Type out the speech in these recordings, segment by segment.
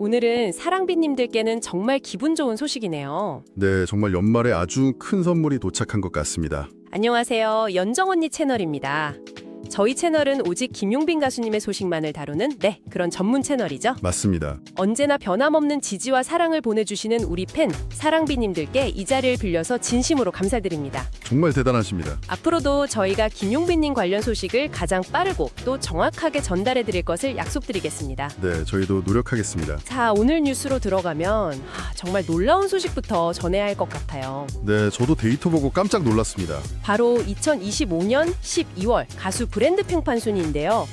오늘은 사랑비님들께는 정말 기분 좋은 소식이네요. 네, 정말 연말에 아주 큰 선물이 도착한 것 같습니다. 안녕하세요. 연정 언니 채널입니다. 저희 채널은 오직 김용빈 가수님의 소식만을 다루는 네, 그런 전문 채널이죠. 맞습니다. 언제나 변함없는 지지와 사랑을 보내주시는 우리 팬, 사랑비님들께 이 자리를 빌려서 진심으로 감사드립니다. 정말 대단하십니다. 앞으로도 저희가 김용빈님 관련 소식을 가장 빠르고 또 정확하게 전달해 드릴 것을 약속드리겠습니다. 네, 저희도 노력하겠습니다. 자, 오늘 뉴스로 들어가면 하, 정말 놀라운 소식부터 전해야 할 것 같아요. 네, 저도 데이터 보고 깜짝 놀랐습니다. 바로 2025년 12월 가수 브 랜드 평판 순위인데요.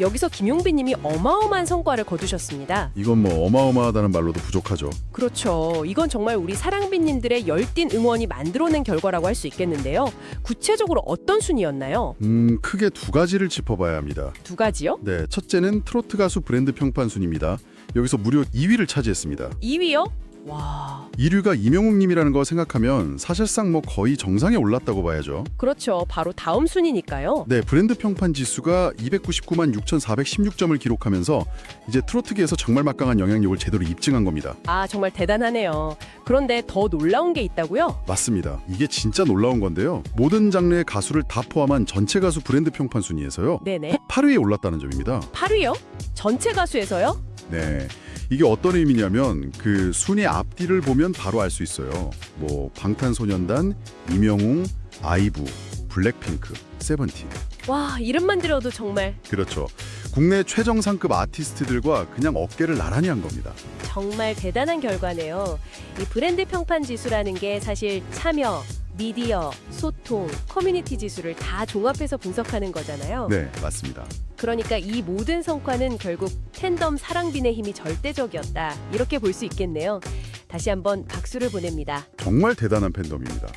여기서 김용빈 님이 어마어마한 성과를 거두셨습니다. 이건 뭐 어마어마하다는 말로도 부족하죠. 그렇죠. 이건 정말 우리 사랑빈님들의 열띤 응원이 만들어낸 결과라고 할 수 있겠는데요. 구체적으로 어떤 순위였나요? 음, 크게 두 가지를 짚어봐야 합니다. 두 가지요? 네, 첫째는 트로트 가수 브랜드 평판 순입니다. 여기서 무려 2위를 차지했습니다. 2위요? 와, 1위가 이명웅님이라는 거 생각하면 사실상 뭐 거의 정상에 올랐다고 봐야죠. 그렇죠. 바로 다음 순위니까요. 네, 브랜드 평판 지수가 299만 6,416점을 기록하면서 이제 트로트계에서 정말 막강한 영향력을 제대로 입증한 겁니다. 아, 정말 대단하네요. 그런데 더 놀라운 게 있다고요? 맞습니다. 이게 진짜 놀라운 건데요. 모든 장르의 가수를 다 포함한 전체 가수 브랜드 평판 순위에서요. 네네. 8위에 올랐다는 점입니다. 8위요? 전체 가수에서요? 네. 이게 어떤 의미냐면 그 순위 앞뒤를 보면 바로 알 수 있어요. 뭐 방탄소년단, 이명웅, 아이브, 블랙핑크, 세븐틴. 와, 이름만 들어도 정말 그렇죠. 국내 최정상급 아티스트들과 그냥 어깨를 나란히 한 겁니다. 정말 대단한 결과네요. 이 브랜드 평판 지수라는 게 사실 참여, 미디어, 소통, 커뮤니티 지수를 다 종합해서 분석하는 거잖아요. 네, 맞습니다. 그러니까 이 모든 성과는 결국 팬덤 사랑빈의 힘이 절대적이었다. 이렇게 볼 수 있겠네요. 다시 한번 박수를 보냅니다. 정말 대단한 팬덤입니다.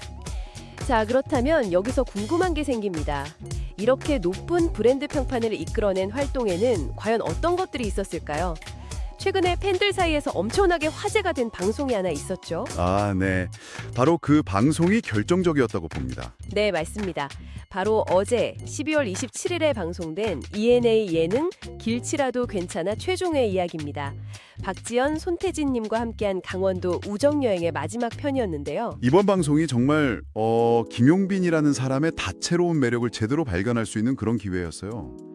자, 그렇다면 여기서 궁금한 게 생깁니다. 이렇게 높은 브랜드 평판을 이끌어낸 활동에는 과연 어떤 것들이 있었을까요? 최근에 팬들 사이에서 엄청나게 화제가 된 방송이 하나 있었죠. 아, 네. 바로 그 방송이 결정적이었다고 봅니다. 네, 맞습니다. 바로 어제 12월 27일에 방송된 ENA 예능 길치라도 괜찮아 최종회 이야기입니다. 박지연, 손태진 님과 함께한 강원도 우정 여행의 마지막 편이었는데요. 이번 방송이 정말 어, 김용빈이라는 사람의 다채로운 매력을 제대로 발견할 수 있는 그런 기회였어요.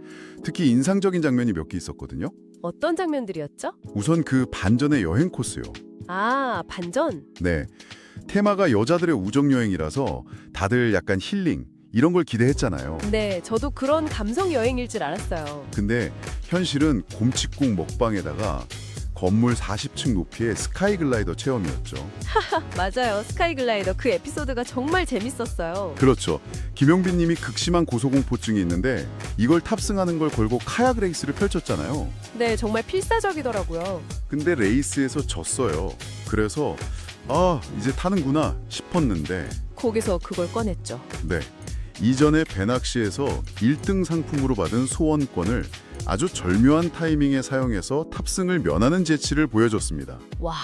특히 인상적인 장면이 몇 개 있었거든요. 어떤 장면들이었죠? 우선 그 반전의 여행 코스요. 아, 반전. 네. 테마가 여자들의 우정 여행이라서 다들 약간 힐링 이런 걸 기대했잖아요. 네, 저도 그런 감성 여행일 줄 알았어요. 근데 현실은 곰칫국 먹방에다가 건물 40층 높이의 스카이 글라이더 체험이었죠. 맞아요. 스카이글라이더 그 에피소드가 정말 재밌었어요. 그렇죠. 김용빈 님이 극심한 고소공포증이 있는데 이걸 탑승하는 걸 걸고 카약 레이스를 펼쳤잖아요. 네, 정말 필사적이더라고요. 근데 레이스에서 졌어요. 그래서 아, 이제 타는구나 싶었는데 거기서 그걸 꺼냈죠. 네. 이전에 배낚시에서 1등 상품으로 받은 소원권을 아주 절묘한 타이밍에 사용해서 탑승을 면하는 재치를 보여줬습니다. 와,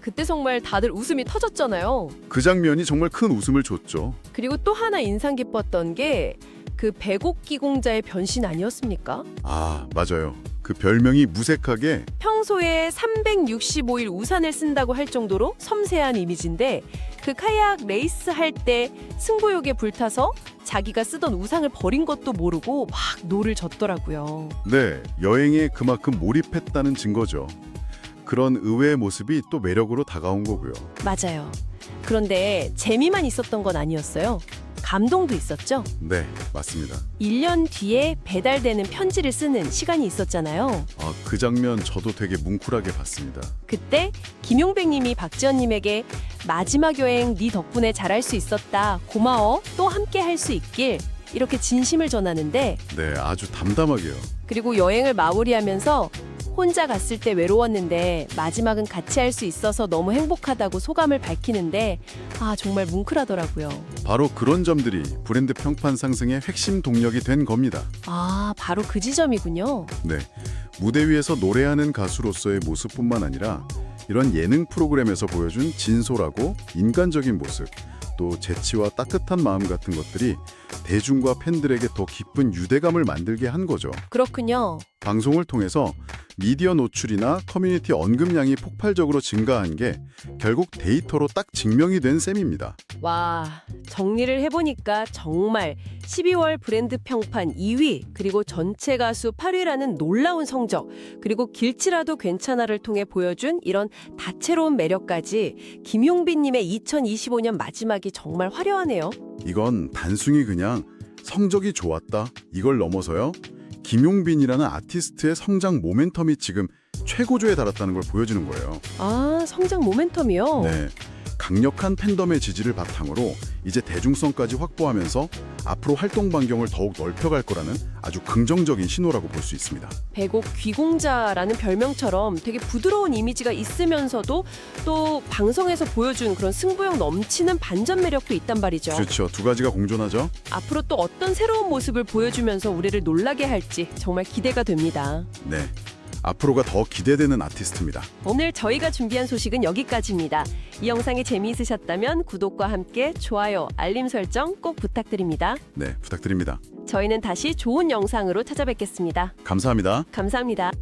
그때 정말 다들 웃음이 터졌잖아요. 그 장면이 정말 큰 웃음을 줬죠. 그리고 또 하나 인상 깊었던 게그 배곡 기공자의 변신 아니었습니까? 아, 맞아요. 그 별명이 무색하게 평소에 365일 우산을 쓴다고 할 정도로 섬세한 이미지인데 그 카약 레이스 할 때 승부욕에 불타서 자기가 쓰던 우산을 버린 것도 모르고 막 노를 젓더라고요. 네, 여행에 그만큼 몰입했다는 증거죠. 그런 의외의 모습이 또 매력으로 다가온 거고요. 맞아요. 그런데 재미만 있었던 건 아니었어요. 감동도 있었죠. 네, 맞습니다. 1년 뒤에 배달되는 편지를 쓰는 시간이 있었잖아요. 아, 그 장면 저도 되게 뭉클하게 봤습니다. 그때 김용백님이 박지연님에게 마지막 여행 네 덕분에 잘할 수 있었다. 고마워. 또 함께 할 수 있길. 이렇게 진심을 전하는데 네, 아주 담담하게요. 그리고 여행을 마무리하면서 혼자 갔을 때 외로웠는데 마지막은 같이 할 수 있어서 너무 행복하다고 소감을 밝히는데 아 정말 뭉클하더라고요. 바로 그런 점들이 브랜드 평판 상승의 핵심 동력이 된 겁니다. 아 바로 그 지점이군요. 네, 무대 위에서 노래하는 가수로서의 모습뿐만 아니라 이런 예능 프로그램에서 보여준 진솔하고 인간적인 모습, 또 재치와 따뜻한 마음 같은 것들이 대중과 팬들에게 더 깊은 유대감을 만들게 한 거죠. 그렇군요. 방송을 통해서 미디어 노출이나 커뮤니티 언급량이 폭발적으로 증가한 게 결국 데이터로 딱 증명이 된 셈입니다. 와, 정리를 해보니까 정말 12월 브랜드 평판 2위, 그리고 전체 가수 8위라는 놀라운 성적, 그리고 길치라도 괜찮아를 통해 보여준 이런 다채로운 매력까지 김용빈님의 2025년 마지막이 정말 화려하네요. 이건 단순히 그냥 성적이 좋았다 이걸 넘어서요. 김용빈이라는 아티스트의 성장 모멘텀이 지금 최고조에 달았다는 걸 보여주는 거예요. 아, 성장 모멘텀이요? 네. 강력한 팬덤의 지지를 바탕으로 이제 대중성까지 확보하면서 앞으로 활동 반경을 더욱 넓혀갈 거라는 아주 긍정적인 신호라고 볼 수 있습니다. 배곡 귀공자라는 별명처럼 되게 부드러운 이미지가 있으면서도 또 방송에서 보여준 그런 승부욕 넘치는 반전 매력도 있단 말이죠. 그렇죠. 두 가지가 공존하죠. 앞으로 또 어떤 새로운 모습을 보여주면서 우리를 놀라게 할지 정말 기대가 됩니다. 네. 앞으로가 더 기대되는 아티스트입니다. 오늘 저희가 준비한 소식은 여기까지입니다. 이 영상이 재미있으셨다면 구독과 함께 좋아요, 알림 설정 꼭 부탁드립니다. 네, 부탁드립니다. 저희는 다시 좋은 영상으로 찾아뵙겠습니다. 감사합니다. 감사합니다.